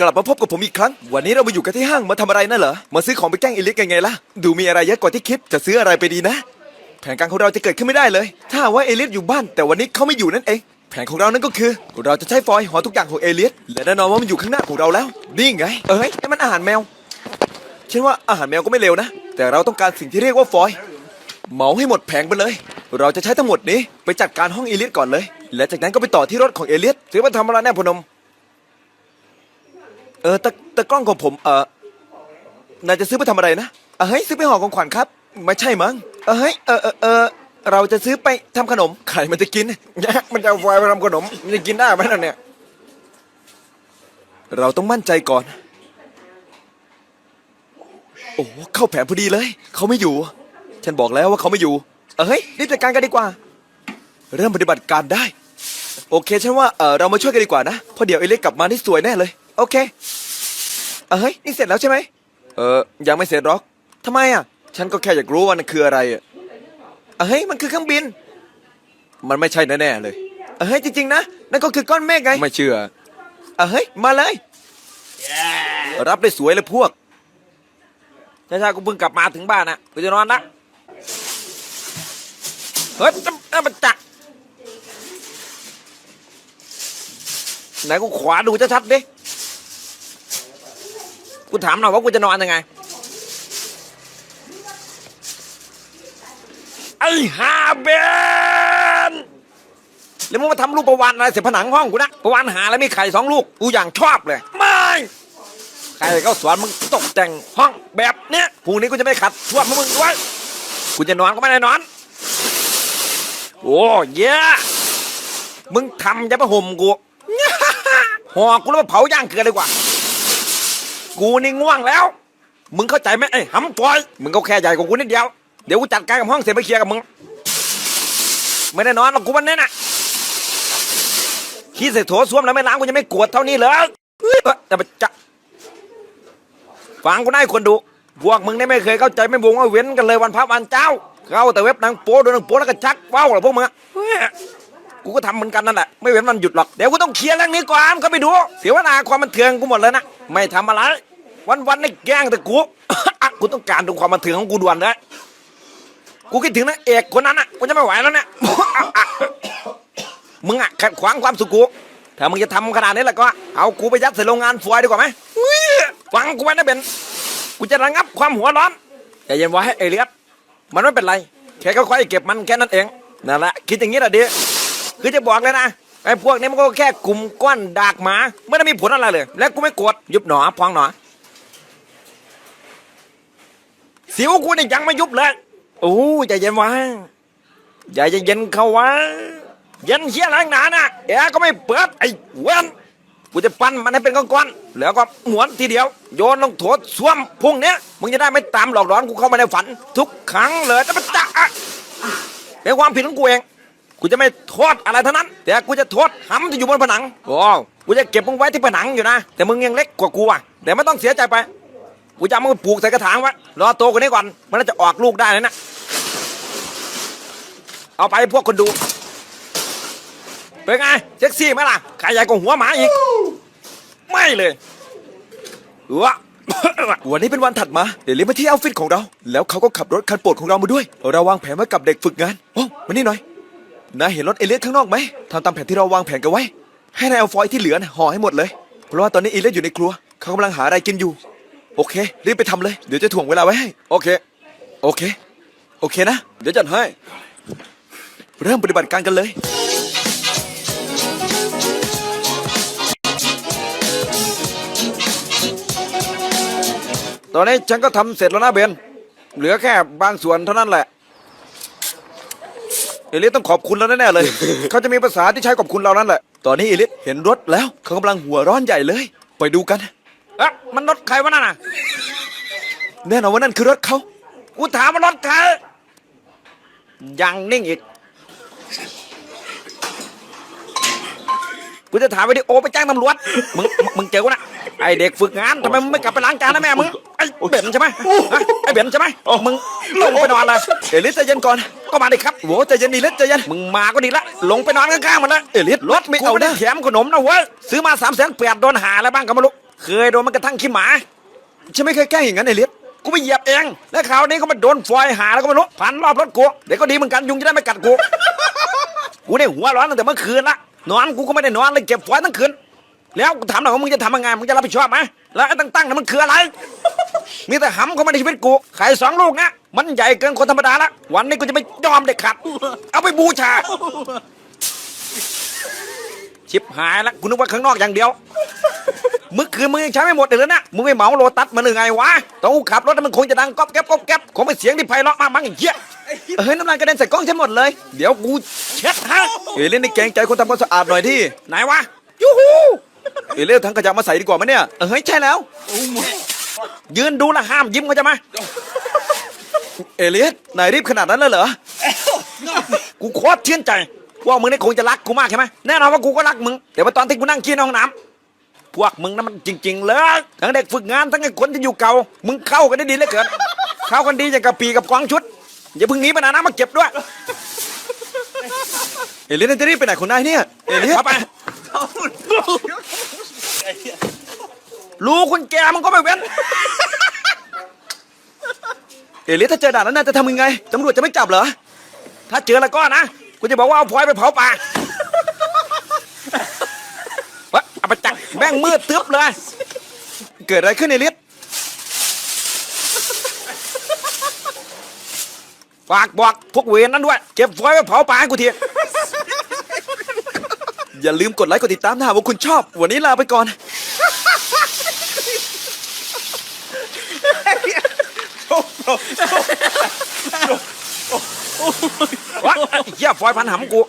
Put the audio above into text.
กลับมาพบกับผมอีกครั้ง วันนี้เรามาอยู่กันที่ห้างมาทำอะไรนั่นเหรอ มาซื้อของไปแกล้งเอลิสกันไงล่ะ ดูมีอะไรเยอะกว่าที่คิด จะซื้ออะไรไปดีนะ แผนการของเราจะเกิดขึ้นไม่ได้เลย ถ้าว่าเอลิสอยู่บ้าน แต่วันนี้เขาไม่อยู่นั่นเอง แผนของเรานั่นก็คือ เราจะใช้ฟอยล์ห่อทุกอย่างของเอลิสและแน่นอนว่ามันอยู่ข้างหน้าของเราแล้ว นี่ไง เอ้ยนี่มันอาหารแมว ฉันว่าอาหารแมวก็ไม่เลวนะ แต่เราต้องการสิ่งที่เรียกว่าฟอยล์เหมาให้หมดแผงไปเลย เราจะใช้ทั้งหมดนี้ไปจัดการห้องเอลิสก่อนเลย และจากนั้นก็ไปต่อที่รถของเอลิสซื้อมาทำอะไรแน่พนม เออตะตะกล้องของผมเออนายจะซื้อไปทำอะไรนะเออเฮ้ยซื้อไปห่อของขวัญครับ ไม่ใช่มั้งเออเฮ้ยเออเออเออเราจะซื้อไปทำขนมใครมันจะกิน มันจะเอาไฟไปทำขนมมันจะกินได้ไหมนั่นเนี่ย เราต้องมั่นใจก่อน โอ้เข้าแผนพอดีเลย เขาไม่อยู่ ฉันบอกแล้วว่าเขาไม่อยู่ เออเฮ้ยรีบจัดการกันดีกว่า เริ่มปฏิบัติการได้ โอเค ฉันว่าเออเรามาช่วยกันดีกว่านะเพราะเดี๋ยวเอเล็กกลับมานี่สวยแน่เลย โอเค เออเฮ้ย นี่เสร็จแล้วใช่ไหม เออ ยังไม่เสร็จหรอกทำไมอะ ฉันก็แค่อยากรู้ว่ามันคืออะไรอะเออเฮ้ย มันคือเครื่องบิน มันไม่ใช่แน่ๆเลย เออเฮ้ย จริงๆนะ นั่นก็คือก้อนเมฆไง ไม่เชื่อ เออเฮ้ย มาเลย รับได้สวยเลยพวกใช่ใช่กูเพิ่งกลับมาถึงบ้านนะกูจะนอนละเฮ้ยจะจะมันจักไหนกูขวาดูชัดๆดิ กูถามหน่อยว่ากูจะนอนยังไงไอ้ฮาเบนแล้วมึงมาทำรูปประวันอะไรเสียผนังห้องกูนะประวันหาแล้วมีไข่สองลูกกูอย่างชอบเลย ไม่ใครเขาสอนมึงตกแต่งห้องแบบเนี้ยพรุ่งนี้กูจะไม่ขัดชวดมึงด้วยกูจะนอนก็ไม่ได้นอน โอ้เยอะมึงทำจะมาห่มกูห่อกูแล้วมาเผาย่างเกลือดีกว่า กูนี่ง่วงแล้ว มึงเข้าใจไหมไอ้หำปอย มึงก็แค่ใหญ่กว่ากูนิดเดียว เดี๋ยวกูจัดการกับห้องเสร็จไปเคลียร์กับมึง ไม่ได้นอนหรอกกูวันนี้น่ะขี้ใส่โถส้วมแล้วไม่ล้างกูยังไม่กวดเท่านี้เลยเฮ้ยแต่ไปจะฟังกูได้คนดูพวกมึงเนี่ไม่เคยเข้าใจไม่บงว่าเว้นกันเลยวันพระวันเจ้า เข้าแต่เว็บนังโป๊ดูหนังโป๊แล้วก็ชักว้าวเหรอพวกมึง กูก็ทำเหมือนกันนั่นแหละไม่เว้นวันหยุดหรอกเดี๋ยวกูต้องเคลียร์เรื่องนี้ก่อนก็ไปดู เสียเวลาความบันเทิงกูหมดเลยนะไม่ทำอะไร วันวันๆนี่แกล้งแต่กู อะกูต้องการดูความบันเทิงของกูด่วนเลยกูคิดถึงนะเอกคนนั้นอะกูจะไม่ไหวแล้วเนี่ยมึงอะขัดขวางความสุขกูถ้ามึงจะทำขนาดนี้แล้วก็เอากูไปยัดใส่โรงงานฟอยดีกว่าไหมฟังกูไว้นะเบนกูจะระงับความหัวร้อนใจเย็นไว้เอเลียสมันไม่เป็นไรแค่ค่อยๆเก็บมันแค่นั้นเองนั่นแหละคิดอย่างนี้แหละดี คือจะบอกเลยนะไอ้พวกนี้มันก็แค่กลุ่มก้อนดากหมาไม่ได้มีผลอะไรเลย และกูไม่โกรธยุบหนอพองหนอสิวกูนี่ยังไม่ยุบเลยโอ้ใจเย็นว้ใจเย็นเข้าว้เย็นเฮียอะไรหนาน่ะแอร์ก็ไม่เปิดไอ้เว้นกูจะปั้นมันให้เป็นก้อนๆแล้วก็หมวนทีเดียว โยนลงโถส้วมพุ่งเนี้ยมึงจะได้ไม่ตามหลอกหลอนกูเข้ามาในฝัน ทุกครั้งเลยจะมันจะอะเป็นความผิดของกูเอง กูจะไม่โทษอะไรทั้งนั้น แต่กูจะโทษหำที่อยู่บนผนังโอ้กูจะเก็บมึงไว้ที่ผนังอยู่นะ แต่มึงยังเล็กกว่ากูอะแต่ไม่ต้องเสียใจไป กูจะเอามึงปลูกใส่กระถางไว้รอโตกว่านี้ก่อนมันน่าจะออกลูกได้เลยนะเอาไปพวกคนดู เป็นไงเซ็กซี่ไหมล่ะใครใหญ่กว่าหัวหมาอีก ไม่เลยวะวันนี้เป็นวันถัดมา เดี๋ยวเลี้ยงมาที่ออฟฟิศของเรา แล้วเขาก็ขับรถคันโปรดของเรามาด้วย เราวางแผนไว้กับเด็กฝึกงานโอ้มานี่หน่อย นายเห็นรถเอเลียสข้างนอกไหมทำตามแผนที่เราวางแผนกันไว้ ให้นายเอาฟอยล์ที่เหลือน่ะห่อให้หมดเลย เพราะว่าตอนนี้เอเลียสอยู่ในครัว เขากำลังหาอะไรกินอยู่ โอเค รีบไปทำเลย เดี๋ยวจะถ่วงเวลาไว้ให้ โอเค โอเค โอเคนะ เดี๋ยวจัดให้ เริ่มปฏิบัติการกันเลย ตอนนี้ฉันก็ทำเสร็จแล้วนะเบน เหลือแค่บางส่วนเท่านั้นแหละ เอลิสต้องขอบคุณเราแน่ๆเลย เขาจะมีภาษาที่ใช้ขอบคุณเรานั่นแหละ ตอนนี้เอเลียสเห็นรถแล้ว เขากำลังหัวร้อนใหญ่เลย ไปดูกัน เอ๊ะมันรถใครวะนั่นน่ะแน่นอนว่านั่นคือรถเขากูถามว่ารถใครยังนิ่งอีก กูจะถ่ายวิดีโอไปแจ้งตำรวจ มึงมึงมึงเจอกูนะไอเด็กฝึกงานทำไมมึงไม่กลับไปล้างจานนะแม่มึงไอเบนใช่ไหมฮะไอเบนใช่ไหมมึงลงไปนอนเลยเอเลียสใจเย็นก่อน ก็มาดิครับโหใจเย็นเอเลียสใจเย็นมึงมาก็ดีละลงไปนอนข้างๆมันละเอเลียสรถไม่เอากูด้นะแถมขนมนะเว้ยซื้อมาสามแสนแปดโดนหาอะไรบ้างก็ไม่รู้เคยโดนมันกระทั่งขี้หมาฉันไม่เคยแกล้งอย่างนั้นเอเลียสกูไปเหยียบเอง แล้วคราวนี้ก็มาโดนฟอยหาแล้วก็ไม่รู้พันรอบรถกูเดี๋ยวก็ดีเหมือนกันยุงจะได้ไม่กัดกูกูได้หัวร้อนตั้งแต่เมื่อคืนละนอนกูก็ไม่ได้นอนเลยเก็บฟอยทั้งคืนแล้วกูถามหน่อยว่ามึงจะทำยังไงมึงจะรับผิดชอบไหมแล้วไอ้ตั้งๆนั่นมันคืออะไร มีแต่หำเข้ามาในชีวิตกูไข่สองลูกนะ มันใหญ่เกินคนธรรมดาละวันนี้กูจะไม่ยอมเด็ดขาดเอาไปบูชา ชิบหายละกูนึกว่าข้างนอกอย่างเดียวเมื่อคืนมึงยังใช้ไม่หมดเลยนะมึงไม่เหมาโลตัสมาหรือไงวะตอนกูขับรถมันคงจะดังก๊อบแก๊บก๊อบแก๊บคงเป็นเสียงที่ไพเราะมากมั้งไอ้เหี้ยเฮ้ยน้ำลายกระเด็นใส่กล้องฉันหมดเลย เดี๋ยวกูเช็ดให้เอเลียสนี่เกงใจคนทำความสะอาดหน่อยที่ไหนวะยูฮูเอเลียสทั้งขยะมาใส่ดีกว่าไหมเนี่ยเฮ้ยใช่แล้วยืนดูลวห้ามยิ้มเขาจะมา เอเลียสนายรีบขนาดนั้นเลยเหรอ กูโคตรเชื่อใจ ว่ามึงนี่คงจะรักกูมากใช่ไหมแน่นอนว่ากูก็รักมึงแต่ว่าตอนที่กูนั่งขี้ในห้องน้ำพวกมึงนั้นมันจริง ๆ เลยทั้งเด็กฝึกงานทั้งไอ้คนที่อยู่เก่า มึงเข้ากันได้ดีเหลือเกิน เข้ากันดีอย่างกับปีกับกวางชุด อย่าเพิ่งหนีไปนะนะมาเก็บด้วย เอเลียสนายจะรีบไปไหนของนายเนี่ย เอเลียสเข้าไปรู้คุณแกมันก็ไม่เว้น เอลียสถ้าเจอด่านนั้นนายจะทำยังไงตำรวจจะไม่จับเหรอ ถ้าเจอแล้วก็นะกูจะบอกว่าเอาพลอยไปเผาป่าเฮ้ยเอาไปจักแม่งมืดตึ๊บเลย เกิดอะไรขึ้นเอลียสฝากบอกพวกเวรนั้นด้วยเก็บพลอยไปเผาป่าให้กูทีอย่าลืมกดไลค์กดติดตามถ้าหากว่าคุณชอบ วันนี้ลาไปก่อน วะเหี้ยฟอยพันหำกู